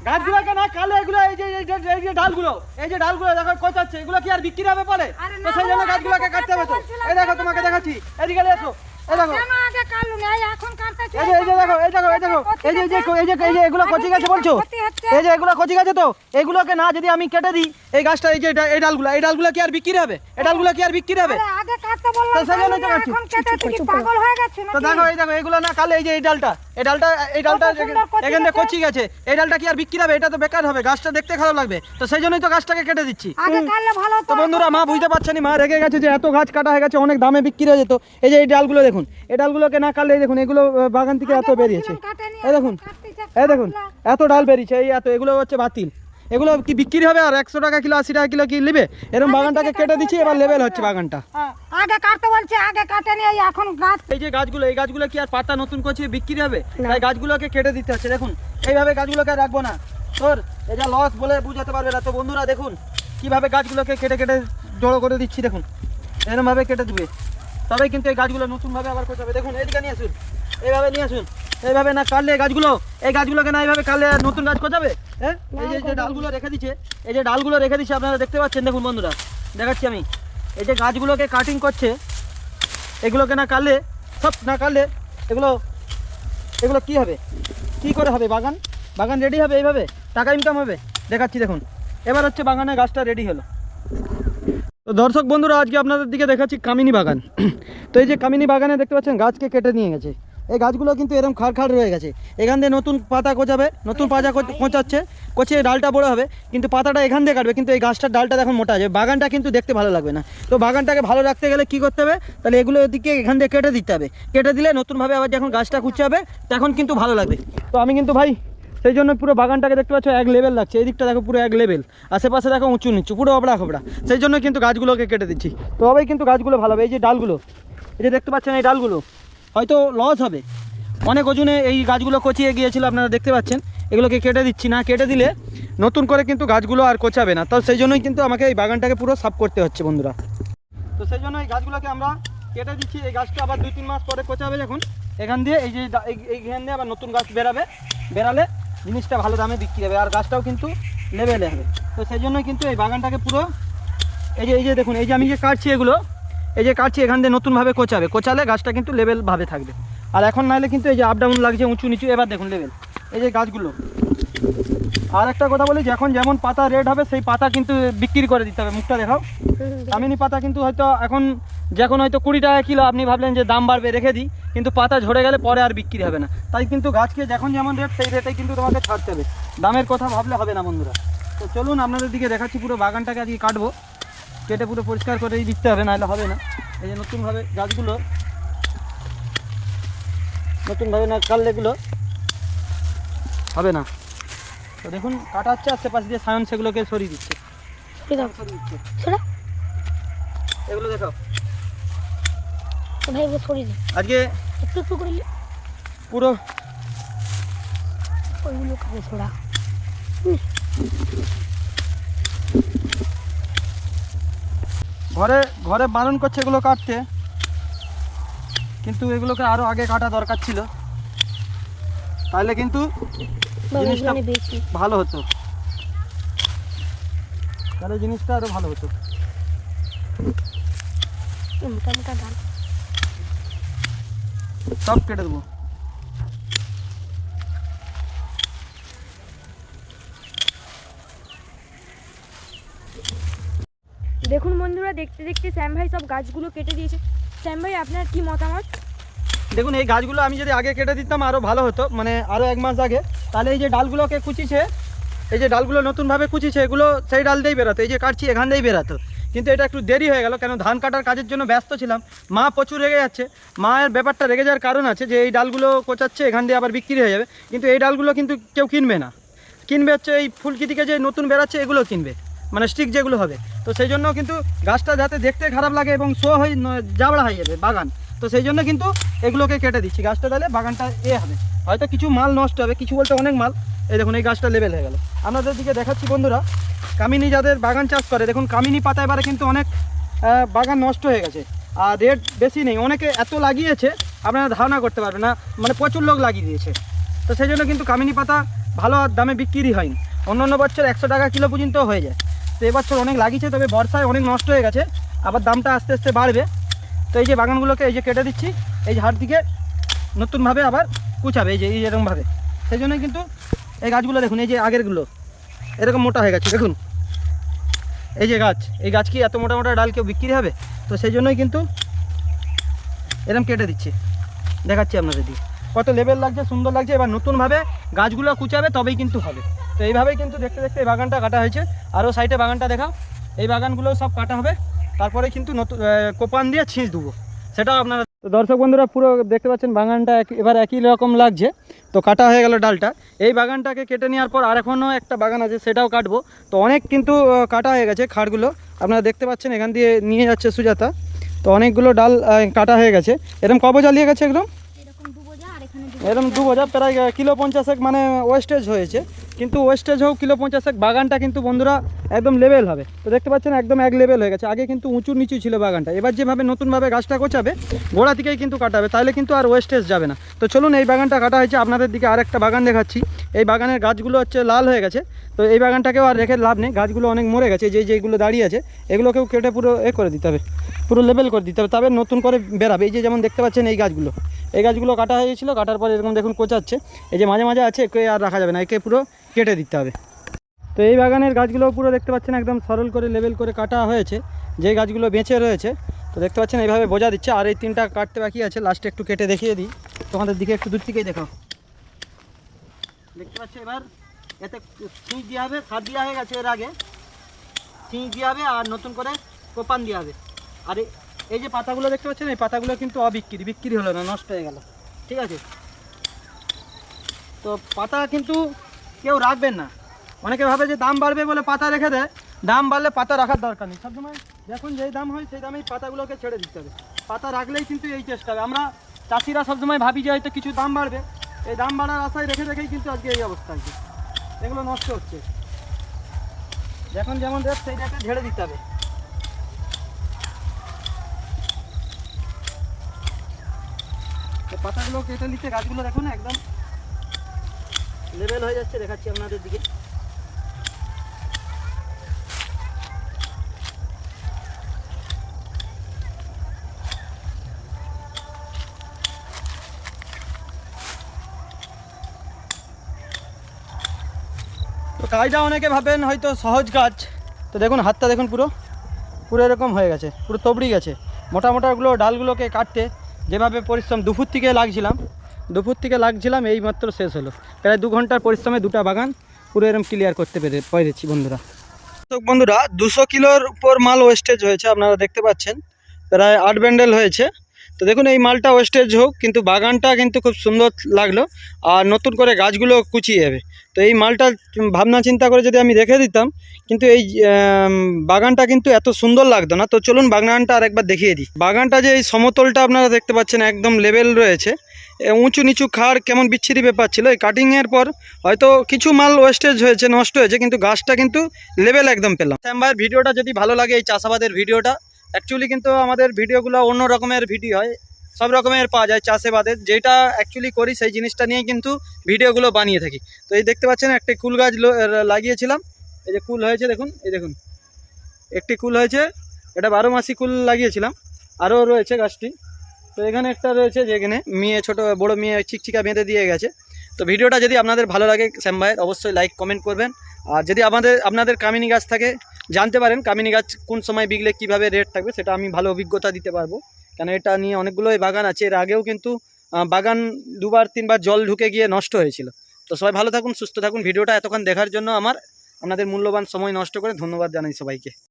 গাছগুলোকে না কালে এগুলো এই যে এই যে- ডালগুলো এই যে ডালগুলো দেখো কোচাচ্ছে এগুলো কি আর বিক্রি হবে বলে? তো সেই জন্য গাছগুলোকে কাটতে হবে তো। এই দেখো তোমাকে দেখাচ্ছি। এদিকে এসো এই দেখো। এই যে দেখো এই দেখো এই দেখো। এই যে এই যে এই যে এগুলো কচি গাছে বলছো এই যে এগুলো কচি গাছে তো। এগুলোকে না যদি আমি কেটে দিই এই গাছটা এই যে এই ডালগুলো এই ডালগুলো কি আর বিক্রি হবে? এই ডালগুলো কি আর বিক্রি হবে? আগে কাটতে বললাম। এখন কেটে তুই পাগল হয়ে গেছিস তো দেখো এই দেখো এগুলো না কালে এই যে এই ডালটা এই ডালটা এই ডালটা এখান থেকে। কচি গেছে। এই ডালটা কি আর বিক্রি হবে? এটা তো বেকার হবে গাছটা দেখতে খারাপ লাগবে। তো সেই জন্যই তো গাছটাকে কেটে দিচ্ছি। আগে কাটলে ভালো তো বন্ধুরা মা বুঝতে পারছেন মা রেগে গেছে যে এত গাছ কাটা হয়ে গেছে অনেক দামে বিক্রি হয়ে যেত। এই যে এই ডালগুলো দেখুন এই ডালগুলোকে না কাটলে এই দেখুন এগুলো বাগান থেকে এত বেরিয়েছে। এই দেখুন এই দেখুন এত ডাল বেরিয়েছে এই এত এগুলো হচ্ছে বাতিল। এগুলো কি বিক্রি হবে? আর একশো টাকা কিলো আশি টাকা কিলো কি নেবে? এরকম বাগানটাকে কেটে দিচ্ছি এবার লেভেল হচ্ছে বাগানটা। হ্যাঁ, আগে কাটতে বলছে আগে কাটে নিয়ে এখন গাছ এই যে গাছগুলো এই গাছগুলো কি আর পাতা নতুন করছে বিক্রি হবে? তাই গাছগুলোকে কেটে দিতে হচ্ছে। দেখুন এইভাবে গাছগুলোকে রাখব না। তোর এই যা লস বলে বুঝাতে পারবে না। তো বন্ধুরা দেখুন কীভাবে গাছগুলোকে কেটে কেটে জড়ো করে দিচ্ছি দেখুন। এরকমভাবে কেটে দিবে। তবে কিন্তু এই গাছগুলো নতুনভাবে আবার করতে হবে। দেখুন এইদিকে নিয়ে আসুন। এইভাবে নিয়ে আসুন। এইভাবে না কাটলে গাছগুলো, এই গাছগুলোকে না এইভাবে কাটলে নতুন গাছ কোচাবে হ্যাঁ? এই যে যে ডালগুলো রেখে দিচ্ছে, এই যে ডালগুলো রেখে দিচ্ছে, আপনারা দেখতে পাচ্ছেন, দেখুন বন্ধুরা, দেখাচ্ছি আমি। এই যে গাছগুলোকে কাটিং করছে, এগুলোকে না কাটলে, সব না কাটলে এগুলো এগুলো কি হবে? কি করে হবে বাগান? বাগান রেডি হবে এইভাবে? টাকা ইনকাম হবে? দেখাচ্ছি, দেখুন। এবার হচ্ছে বাগানে গাছটা রেডি হলো। তো দর্শক বন্ধুরা, আজকে আপনাদের দিকে দেখাচ্ছি কামিনী বাগান। তো এই যে কামিনী বাগানে দেখতে পাচ্ছেন, গাছকে কেটে নিয়ে গেছে। এই গাছগুলো কিন্তু এরকম খাড় খাড় রয়ে গেছে। এখান দিয়ে নতুন পাতা কোচাবে, নতুন পাতা কোঁচাচ্ছে, কোচিয়ে ডালটা বড় হবে, কিন্তু পাতাটা এখান দিয়ে কাটবে, কিন্তু এই গাছটার ডালটা এখন মোটা আছে বাগানটা কিন্তু দেখতে ভালো লাগবে না। তো বাগানটাকে ভালো রাখতে গেলে কি করতে হবে? তাহলে এগুলো এদিকে এখান দিয়ে কেটে দিতে হবে। কেটে দিলে নতুনভাবে আবার যখন গাছটা কুচাবে তখন কিন্তু ভালো লাগবে। তো আমি কিন্তু ভাই, সেই জন্য পুরো বাগানটাকে দেখতে পাচ্ছ, এক লেভেল লাগছে। এই দিকটা দেখো পুরো এক লেভেল আশেপাশে দেখো উঁচু নিচু, পুরো অবড়া খবড়া। সেই জন্য কিন্তু গাছগুলোকে কেটে দিচ্ছি। তবেই কিন্তু গাছগুলো ভালো হবে। এই যে ডালগুলো, এই যে দেখতে পাচ্ছেন এই ডালগুলো? হয়তো লস হবে। অনেক ওজনে এই গাছগুলো কচিয়ে গিয়েছিল, আপনারা দেখতে পাচ্ছেন। এগুলোকে কেটে দিচ্ছি না, কেটে দিলে নতুন করে কিন্তু গাছগুলো আর কোচাবে না। তো সেই জন্যই কিন্তু আমাকে এই বাগানটাকে পুরো সাফ করতে হচ্ছে, বন্ধুরা। তো সেই জন্য এই গাছগুলোকে আমরা কেটে দিচ্ছি। এই গাছটা আবার দুই, তিন মাস পরে কোচাবে যখন, এখান দিয়ে এই যে এই- এইখান দিয়ে আবার নতুন গাছ বেরাবে। বেরালে জিনিসটা ভালো দামে বিক্রি হবে, আর গাছটাও কিন্তু লেভেলে হবে তো সেই জন্য কিন্তু এই বাগানটাকে পুরো এই যে এই যে দেখুন, এই যে আমি যে কাটছি এগুলো এই যে কাটছি এখান দিয়ে নতুনভাবে কোচাবে, কোচালে গাছটা কিন্তু লেভেলভাবে থাকবে। আর এখন নাহলে কিন্তু এই যে আপ ডাউন লাগছে, উঁচু নিচু, এবার দেখুন লেভেল এই যে গাছগুলো। আর একটা কথা বলি যখন যেমন পাতা রেড হবে, সেই পাতা কিন্তু বিক্রি করে দিতে হবে। মুখটা দেখাও। কামিনী পাতা কিন্তু হয়তো এখন যখন হয়তো কুড়ি টাকা কিলো, আপনি ভাবলেন যে দাম বাড়বে, রেখে দিই। কিন্তু পাতা ঝরে গেলে পরে আর বিক্রি হবে না। তাই কিন্তু গাছকে যখন যেমন রেট সেই রেটেই কিন্তু তোমাকে ছাড়তে হবে। দামের কথা ভাবলে হবে না বন্ধুরা। তো চলুন আপনাদের দিকে দেখাচ্ছি, পুরো বাগানটাকে আজকে কাটবো। কেটে পুরো পরিষ্কার করেই দিতে হবে নাহলে হবে না। এই যে নতুনভাবে গাছগুলো নতুনভাবে না কাটলে এগুলো হবে না। তো দেখুন কাটা হচ্ছে আশেপাশে দিয়ে সায়ন সেগুলোকে সরিয়ে দিচ্ছে। এগুলো দেখো। ভাই সরিয়ে দে আজকে একটু একটু করে পুরো ওইগুলো খাবে ছোড়া ঘরে ঘরে বারণ করছে এগুলো কাটতে। কিন্তু এগুলোকে আরও আগে কাটা দরকার ছিল। তাহলে কিন্তু জিনিসটা ভালো হতো। তাহলে জিনিসটা আরও ভালো হতো। সব কেটে দেবো। দেখুন বন্ধুরা, দেখতে দেখতে শ্যাম ভাই সব গাছগুলো কেটে দিয়েছে। শ্যাম ভাই, আপনার কি মতামত? দেখুন, এই গাছগুলো আমি যদি আগে কেটে দিতাম আরও ভালো হতো। মানে আরও এক মাস আগে। তাহলে এই যে ডালগুলোকে কুচিছে, এই যে ডালগুলো নতুনভাবে কুচিছে, এগুলো সেই ডাল দিয়েই বেরোতো। এই যে কাটছি, এখান দিয়েই বেরোতো। কিন্তু এটা একটু দেরি হয়ে গেল, কেন ধান কাটার কাজের জন্য ব্যস্ত ছিলাম। মা প্রচুর রেগে যাচ্ছে। মায়ের ব্যাপারটা রেগে যাওয়ার কারণ আছে যে, এই ডালগুলো কোচাচ্ছে, এখান দিয়ে আবার বিক্রি হয়ে যাবে। কিন্তু এই ডালগুলো কিন্তু কেউ কিনবে না। কিনবে হচ্ছে এই ফুলকি থেকে যে নতুন বেরাচ্ছে এগুলো কিনবে। মানে স্টিক যেগুলো হবে। তো সেই জন্য কিন্তু গাছটা যাতে দেখতে খারাপ লাগে এবং শো হয়ে জাবড়া হয়ে যাবে বাগান। তো সেই জন্য কিন্তু এগুলোকে কেটে দিচ্ছি। গাছটা তাহলে বাগানটা এ হবে। হয়তো কিছু মাল নষ্ট হবে, কিছু বলতে অনেক মাল। এই দেখুন, এই গাছটা লেভেল হয়ে গেল। আপনাদের দিকে দেখাচ্ছি বন্ধুরা, কামিনী যাদের বাগান চাষ করে, দেখুন, কামিনী পাতা এবারে কিন্তু অনেক বাগান নষ্ট হয়ে গেছে। আর রেট বেশি নেই। অনেকে এত লাগিয়েছে, আপনারা ধারণা করতে পারবেন না মানে প্রচুর লোক লাগিয়ে দিয়েছে। তো সেই জন্য কিন্তু কামিনী পাতা ভালো দামে বিক্রি হয়নি। অন্য অন্য বছর একশো টাকা কিলো পর্যন্ত হয়ে যায়। তো এবছর অনেক লাগিয়েছে, তবে বর্ষায় অনেক নষ্ট হয়ে গেছে, আবার দামটা আস্তে আস্তে বাড়বে। তো এই যে বাগানগুলোকে এই যে কেটে দিচ্ছি, এই যে দিকে নতুনভাবে আবার কুচাবে, এই যে, এই এরকমভাবে। সেই জন্যই কিন্তু এই গাছগুলো দেখুন, এই যে আগেরগুলো, এরকম মোটা হয়ে গেছে, দেখুন। এই যে গাছ, এই গাছ কি এত মোটা মোটা ডাল কেউ বিক্রি হবে? তো সেই জন্যই কিন্তু এরকম কেটে দিচ্ছে। দেখাচ্ছি আপনাদের দিকে কত লেভেল লাগছে, সুন্দর লাগছে, এবার নতুনভাবে গাছগুলো কুচাবে, তবেই কিন্তু হবে। তো এইভাবেই কিন্তু দেখতে দেখতে এই বাগানটা কাটা হয়েছে। আরও সাইডে বাগানটা দেখাও এই বাগানগুলো সব কাটা হবে। তারপরে কিন্তু নতুন কোপান দিয়ে ছিঁচ দেবো। সেটাও আপনারা তো দর্শক বন্ধুরা পুরো দেখতে পাচ্ছেন বাগানটা এক- এবার একই রকম লাগছে। তো কাটা হয়ে গেল ডালটা। এই বাগানটাকে কেটে নেওয়ার পর আর এখনও একটা বাগান আছে সেটাও কাটবো। তো অনেক কিন্তু কাটা হয়ে গেছে খাড়গুলো। আপনারা দেখতে পাচ্ছেন এখান দিয়ে নিয়ে যাচ্ছে সুজাতা। তো অনেকগুলো ডাল কাটা হয়ে গেছে। এরকম কবে জ্বালিয়ে গেছে একদম? এরকম দু বোঝা আর এখানে এরকম দু বোঝা প্রায় কিলো পঞ্চাশেক মানে ওয়েস্টেজ হয়েছে। কিন্তু ওয়েস্টেজ হোক কিলো পঞ্চাশ পঞ্চাশেক বাগানটা কিন্তু বন্ধুরা একদম লেভেল হবে। তো দেখতে পাচ্ছেন, একদম এক লেভেল হয়ে গেছে। আগে কিন্তু উঁচু নিচু ছিল বাগানটা। এবার যেভাবে নতুনভাবে গাছটা গোছাবে, গোড়া থেকেই কিন্তু কাটাবে, তাহলে কিন্তু আর ওয়েস্টেজ যাবে না। তো চলুন এই বাগানটা কাটা হয়েছে। আপনাদের দিকে আরেকটা বাগান দেখাচ্ছি। এই বাগানের গাছগুলো হচ্ছে লাল হয়ে গেছে। তো এই বাগানটাকেও আর রেখে লাভ নেই। গাছগুলো অনেক মরে গেছে। যে যেগুলো দাঁড়িয়ে আছে, এগুলোকেও কেটে পুরো এ করে দিতে হবে। পুরো লেভেল করে দিতে হবে। তবে নতুন করে বেরাবে। এই যে যেমন দেখতে পাচ্ছেন এই গাছগুলো। এই গাছগুলো কাটা হয়ে গেছিল কাটার পর এরকম দেখুন কোচাচ্ছে। এই যে মাঝে মাঝে আছে, একে আর রাখা যাবে না। একে পুরো কেটে দিতে হবে। তো এই বাগানের গাছগুলো পুরো দেখতে পাচ্ছেন একদম সরল করে লেভেল করে কাটা হয়েছে। যে গাছগুলো বেঁচে রয়েছে, তো দেখতে পাচ্ছেন এইভাবে বোঝা দিচ্ছে। আর এই তিনটা কাটতে বাকি আছে লাস্টে একটু কেটে দেখিয়ে দিই। তোমাদের দিকে একটু দূর থেকেই দেখো দেখতে পাচ্ছ এবার? এতে ছিঁচ দেওয়া হবে, সার দেওয়া হয়ে গেছে এর আগে। ছিঁচ দেওয়া হবে আর নতুন করে কোপান দেওয়া হবে। আর এই যে পাতাগুলো দেখতে পাচ্ছেন, এই পাতাগুলো কিন্তু অবিক্রি, বিক্রি হলো না, নষ্ট হয়ে গেল। ঠিক আছে? তো পাতা কিন্তু কেউ রাখবেন না। অনেকে ভাবে যে দাম বাড়বে বলে পাতা রেখে দেয়। দাম বাড়লে পাতা রাখার দরকার নেই। সবসময় দেখুন যেই দাম হয় সেই দামেই পাতাগুলোকে ছেড়ে দিতে হবে। পাতা রাখলেই কিন্তু এই চেষ্টা হবে। আমরা চাষিরা সবসময় ভাবি যে হয়তো কিছু দাম বাড়বে। এই দাম বাড়ার আশায় রেখে রেখেই কিন্তু আজকে এই অবস্থা আছে এগুলো নষ্ট হচ্ছে। যখন যেমন রেট রেটে ঝেড়ে দিতে হবে। পাতাগুলো কেটে নিচ্ছে। গাছগুলো দেখুন একদম লেভেল হয়ে যাচ্ছে, দেখাচ্ছি আপনাদের দিকে। তো কাজটা অনেকে ভাবেন হয়তো সহজ কাজ। তো দেখুন, হাতটা দেখুন পুরো। পুরো এরকম হয়ে গেছে, পুরো তবড়ি গেছে। মোটা মোটাগুলো ডালগুলোকে কাটতে যেভাবে পরিশ্রম, দুপুর থেকে লাগছিলাম দুপুর থেকে লাগছিলাম এই মাত্র শেষ হলো। প্রায় দু ঘণ্টার পরিশ্রমে দুটা বাগান পুরো এরকম ক্লিয়ার করতে পেরে, পেরেছি বন্ধুরা। বন্ধুরা, দুশো কিলোর উপর মাল ওয়েস্টেজ হয়েছে, আপনারা দেখতে পাচ্ছেন। প্রায় আট ব্যান্ডেল হয়েছে। তো দেখুন, এই মালটা ওয়েস্টেজ হোক, কিন্তু বাগানটা কিন্তু খুব সুন্দর লাগল, আর নতুন করে গাছগুলো কুচিয়ে যাবে। তো এই মালটা ভাবনা চিন্তা করে যদি আমি রেখে দিতাম, কিন্তু এই বাগানটা কিন্তু এত সুন্দর লাগতো না। তো চলুন বাগানটা আর একবার দেখিয়ে দিই। বাগানটা যে এই সমতলটা আপনারা দেখতে পাচ্ছেন, একদম লেভেল রয়েছে। উঁচু নিচু খাড় কেমন বিচ্ছিরি ব্যাপার ছিল। এই কাটিংয়ের পর হয়তো কিছু মাল ওয়েস্টেজ হয়েছে, নষ্ট হয়েছে, কিন্তু গাছটা কিন্তু লেভেল একদম পেলাম। শ্যামভাইয়ের ভিডিওটা যদি ভালো লাগে এই চাষাবাদের ভিডিওটা অ্যাকচুয়ালি কিন্তু আমাদের ভিডিওগুলো অন্য রকমের ভিডিও হয়, সব রকমের পাওয়া যায় চাষেবাদের। যেটা অ্যাকচুয়ালি করি সেই জিনিসটা নিয়ে কিন্তু ভিডিওগুলো বানিয়ে থাকি। তো এই দেখতে পাচ্ছেন একটি কুল গাছ লাগিয়েছিলাম। এই যে কুল হয়েছে দেখুন, এই দেখুন। একটি কুল হয়েছে, এটা বারো মাসি কুল লাগিয়েছিলাম। আরও রয়েছে গাছটি। তো এখানে একটা রয়েছে যেখানে মেয়ে ছোট, বড় মেয়ে চিকচিকা বেঁধে দিয়ে গেছে। তো ভিডিওটা যদি আপনাদের ভালো লাগে, শ্যাম ভাইয়ের, অবশ্যই লাইক কমেন্ট করবেন। আর যদি আমাদের, আপনাদের কামিনী গাছ থাকে, জানতে পারেন কামিনী গাছ কোন সময় বিকলে কীভাবে রেট থাকবে, সেটা আমি ভালো অভিজ্ঞতা দিতে পারব। কেন এটা নিয়ে অনেকগুলোই বাগান আছে, এর আগেও কিন্তু বাগান দুবার, তিনবার জল ঢুকে গিয়ে নষ্ট হয়েছিল। তো সবাই ভালো থাকুন, সুস্থ থাকুন। ভিডিওটা এতক্ষণ দেখার জন্য আমার, আপনাদের মূল্যবান সময় নষ্ট করে ধন্যবাদ জানাই সবাইকে।